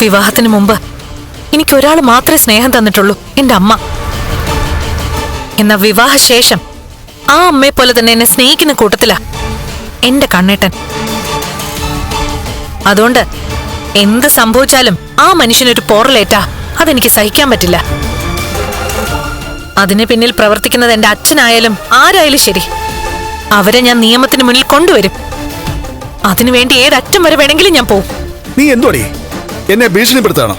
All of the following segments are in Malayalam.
വിവാഹത്തിന് മുമ്പ് എനിക്ക് ഒരാൾ മാത്രമേ സ്നേഹം തന്നിട്ടുള്ളൂ എന്റെ അമ്മ. എന്നാ വിവാഹശേഷം ആ അമ്മയെ പോലെ തന്നെ എന്നെ സ്നേഹിക്കുന്ന കൂട്ടത്തിലാ എന്റെ കണ്ണേട്ടൻ. അതുകൊണ്ട് എന്ത് സംഭവിച്ചാലും ആ മനുഷ്യനൊരു പോറലേറ്റാ അതെനിക്ക് സഹിക്കാൻ പറ്റില്ല. അതിന് പിന്നിൽ പ്രവർത്തിക്കുന്നത് എന്റെ അച്ഛനായാലും ആരായാലും ശരി. അവരെ ഞാൻ നിയമത്തിന് മുന്നിൽ കൊണ്ടുവരും. അതിനുവേണ്ടി ഏതറ്റം വരെ വേണമെങ്കിലും ഞാൻ പോവും. നീ എന്തുവാടി? എന്നെ ഭീഷണിപ്പെടുത്താണോ?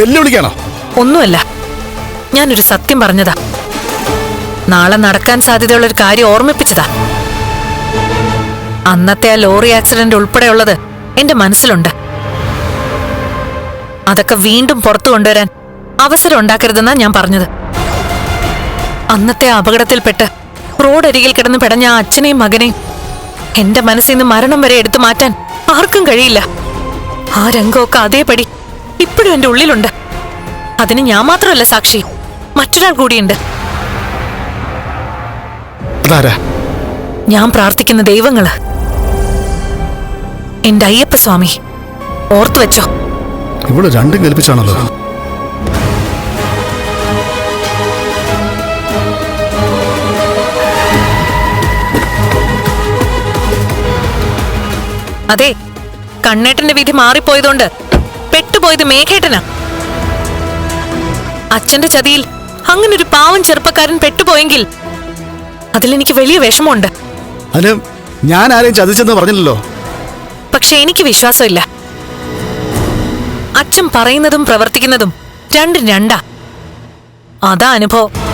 വെല്ലുവിളിക്കാണോ? ഒന്നുമല്ല. ഞാനൊരു സത്യം പറഞ്ഞതാ. നാളെ നടക്കാൻ സാധ്യതയുള്ള ഒരു കാര്യം ഓർമ്മിപ്പിച്ചതാ. അന്നത്തെ ആ ലോറി ആക്സിഡന്റ് ഉൾപ്പെടെയുള്ളത് എന്റെ മനസ്സിലുണ്ട്. അതൊക്കെ വീണ്ടും പുറത്തു കൊണ്ടുവരാൻ അവസരം ഉണ്ടാക്കരുതെന്നാ ഞാൻ പറഞ്ഞത്. അന്നത്തെ അപകടത്തിൽപ്പെട്ട് റോഡരികിൽ കിടന്ന് പെടഞ്ഞ ആ അച്ഛനെയും മകനെയും എന്റെ മനസ്സിൽ നിന്ന് മരണം വരെ എടുത്തു മാറ്റാൻ ആർക്കും കഴിയില്ല. ആ രംഗമൊക്കെ അതേപടി. ഇപ്പോഴും എന്റെ ഉള്ളിലുണ്ട്. അതിന് ഞാൻ മാത്രമല്ല സാക്ഷി. മറ്റൊരാൾ കൂടിയുണ്ട്. ഞാൻ പ്രാർത്ഥിക്കുന്ന ദൈവങ്ങൾ. എന്റെ അയ്യപ്പ സ്വാമി. ഓർത്തു വെച്ചോ. ഇവൾ രണ്ടും കൽപ്പിച്ചാണല്ലോ. അതെ കണ്ണേട്ടന്റെ വിധി മാറിപ്പോയതുകൊണ്ട് പെട്ടുപോയത് മേഘേട്ടനാ. അച്ഛന്റെ ചതിയിൽ അങ്ങനൊരു പാവം ചെറുപ്പക്കാരൻ പെട്ടുപോയെങ്കിൽ അതിലെനിക്ക് വലിയ വിഷമമുണ്ട്. ഞാൻ ആരെയും ചതിച്ചെന്ന് പറഞ്ഞില്ലല്ലോ. പക്ഷെ എനിക്ക് വിശ്വാസമില്ല. അച്ഛൻ പറയുന്നതും പ്രവർത്തിക്കുന്നതും രണ്ടും രണ്ടാ. അതാ അനുഭവം.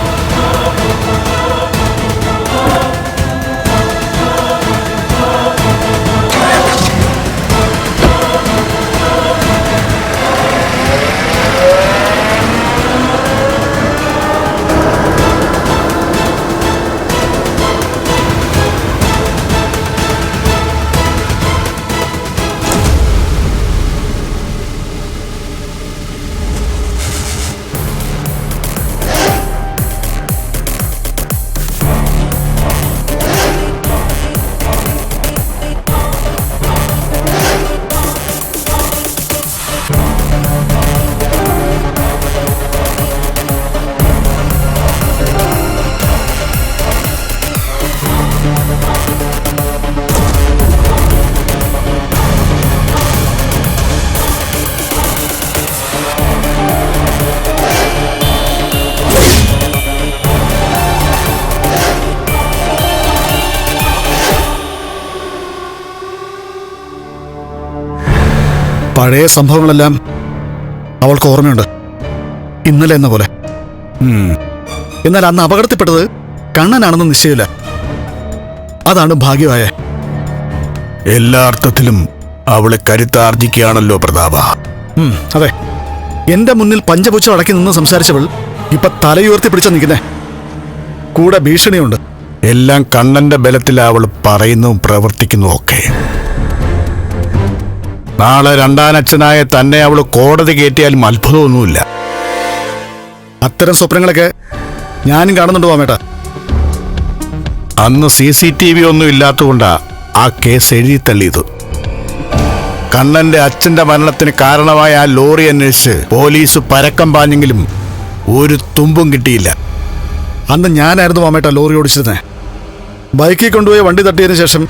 പഴയ സംഭവങ്ങളെല്ലാം അവൾക്ക് ഓർമ്മയുണ്ട്. ഇന്നലെ എന്ന പോലെ. എന്നാൽ അന്ന് അപകടത്തിൽപ്പെട്ടത് കണ്ണനാണെന്ന് നിശ്ചയമില്ല. അതാണ് ഭാഗ്യമായ എല്ലാ അർത്ഥത്തിലും അവളെ കരുത്താർജിക്കുകയാണല്ലോ പ്രതാപ. അതെ. എന്റെ മുന്നിൽ പഞ്ചപുച്ഛം അടക്കി നിന്ന് സംസാരിച്ചവൾ ഇപ്പൊ തലയുയർത്തി പിടിച്ച നിൽക്കുന്നേ കൂടെ ഭീഷണിയുണ്ട്. എല്ലാം കണ്ണന്റെ ബലത്തിൽ അവൾ പറയുന്നു പ്രവർത്തിക്കുന്നതും ഒക്കെ. നാളെ രണ്ടാനച്ഛനായ തന്നെ അവൾ കോടതി കയറ്റിയാലും അത്ഭുതമൊന്നുമില്ല. അത്തരം സ്വപ്നങ്ങളൊക്കെ ഞാനും കാണുന്നുണ്ട് വാമേട്ട അന്ന് സി സി ടി വി ഒന്നും ഇല്ലാത്തതുകൊണ്ടാ ആ കേസ് എഴുതി തള്ളിയത്. കണ്ണന്റെ അച്ഛന്റെ മരണത്തിന് കാരണമായ ആ ലോറി അന്വേഷിച്ച് പോലീസ് പരക്കം പാഞ്ഞെങ്കിലും ഒരു തുമ്പും കിട്ടിയില്ല. അന്ന് ഞാനായിരുന്നു വാമേട്ട ലോറി ഓടിച്ചിരുന്നേ. ബൈക്കിൽ കൊണ്ടുപോയി വണ്ടി തട്ടിയതിനു ശേഷം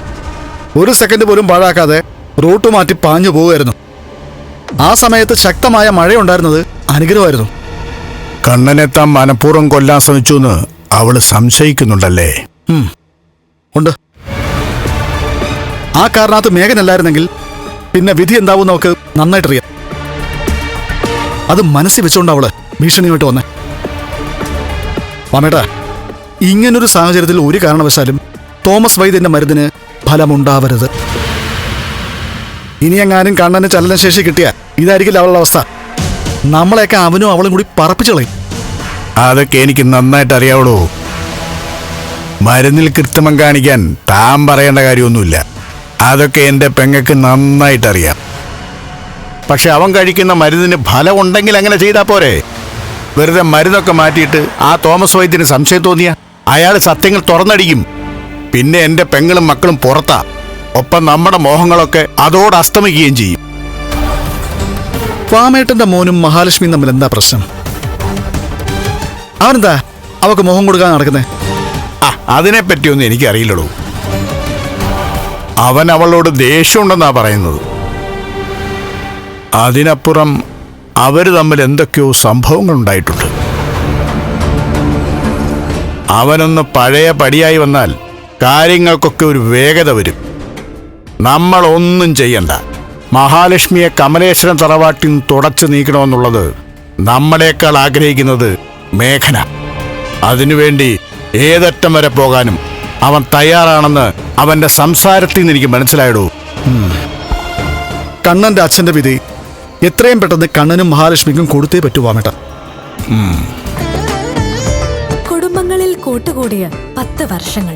ഒരു സെക്കൻഡ് പോലും പാഴാക്കാതെ റൂട്ട് മാറ്റി പാഞ്ഞു പോവുമായിരുന്നു ആ സമയത്ത് ശക്തമായ മഴയുണ്ടായിരുന്നത് അനുഗ്രഹമായിരുന്നു. കണ്ണനെ താൻ മനഃപൂർവം കൊല്ലാൻ ശ്രമിച്ചു എന്ന് അവൾ സംശയിക്കുന്നുണ്ടല്ലേ. ഉണ്ട്. ആ കാരണത്ത് മേഘനല്ലായിരുന്നെങ്കിൽ പിന്നെ വിധി എന്താവും നമുക്ക് നന്നായിട്ടറിയാം. അത് മനസ്സിൽ വെച്ചുകൊണ്ട് അവൾ ഭീഷണിയുമായിട്ട് വന്നേ. മാമേട്ടാ ഇങ്ങനൊരു സാഹചര്യത്തിൽ ഒരു കാരണവശാലും തോമസ് വൈദ്യന്റെ മരുന്നിന് ഫലമുണ്ടാവരുത്. ഇനി എങ്ങാനും കണ്ണന് ചലനശേഷി കിട്ടിയ ഇതായിരിക്കില്ല അവളുടെ അവസ്ഥ. നമ്മളെയൊക്കെ അവനും അവളും കൂടി പറപ്പിച്ചു കളയും. അതൊക്കെ എനിക്ക് നന്നായിട്ട് അറിയാവുള്ളൂ. മരുന്നിൽ കൃത്രിമം കാണിക്കാൻ താൻ പറയേണ്ട കാര്യമൊന്നുമില്ല. അതൊക്കെ എന്റെ പെങ്ങക്ക് നന്നായിട്ടറിയാം പക്ഷെ അവൻ കഴിക്കുന്ന മരുന്നിന് ഫലം ഉണ്ടെങ്കിൽ അങ്ങനെ ചെയ്താൽ പോരെ. വെറുതെ മരുന്നൊക്കെ മാറ്റിയിട്ട് ആ തോമസ് വൈദ്യന് സംശയം തോന്നിയ? അയാൾ സത്യങ്ങൾ തുറന്നടിക്കും. പിന്നെ എന്റെ പെങ്ങളും മക്കളും പുറത്താ. ഒപ്പം നമ്മുടെ മോഹങ്ങളൊക്കെ അതോട് അസ്തമിക്കുകയും ചെയ്യും. പാമേട്ടന്റെ മോനും മഹാലക്ഷ്മിയും തമ്മിൽ എന്താ പ്രശ്നം? അവനെന്താ? അവക്ക് മോഹം കൊടുക്കാൻ നടക്കുന്നേ? ആ എനിക്ക് എനിക്കറിയില്ലടൂ. അവൻ അവളോട് ദേഷ്യമുണ്ടെന്നാ പറയുന്നത്. അതിനപ്പുറം അവർ തമ്മിൽ എന്തൊക്കെയോ സംഭവങ്ങൾ ഉണ്ടായിട്ടുണ്ട് അവനൊന്ന് പഴയ പടിയായി വന്നാൽ കാര്യങ്ങൾക്കൊക്കെ ഒരു വേഗത വരും. നമ്മൾ ഒന്നും ചെയ്യണ്ട. മഹാലക്ഷ്മിയെ കമലേശ്വരം തറവാട്ടിൽ നിന്ന് തുടച്ചു നീക്കണമെന്നുള്ളത് നമ്മളെക്കാൾ ആഗ്രഹിക്കുന്നത് മേഘന. അതിനുവേണ്ടി ഏതറ്റം വരെ പോകാനും അവൻ തയ്യാറാണെന്ന് അവന്റെ സംസാരത്തിൽ നിന്ന് എനിക്ക് മനസ്സിലായിടൂ. കണ്ണന്റെ അച്ഛന്റെ വിധി എത്രയും പെട്ടെന്ന് കണ്ണനും മഹാലക്ഷ്മിക്കും കൊടുത്തേ പറ്റൂ വാമേട്ട കുടുംബങ്ങളിൽ കൂട്ടുകൂടിയ പത്ത് വർഷങ്ങൾ.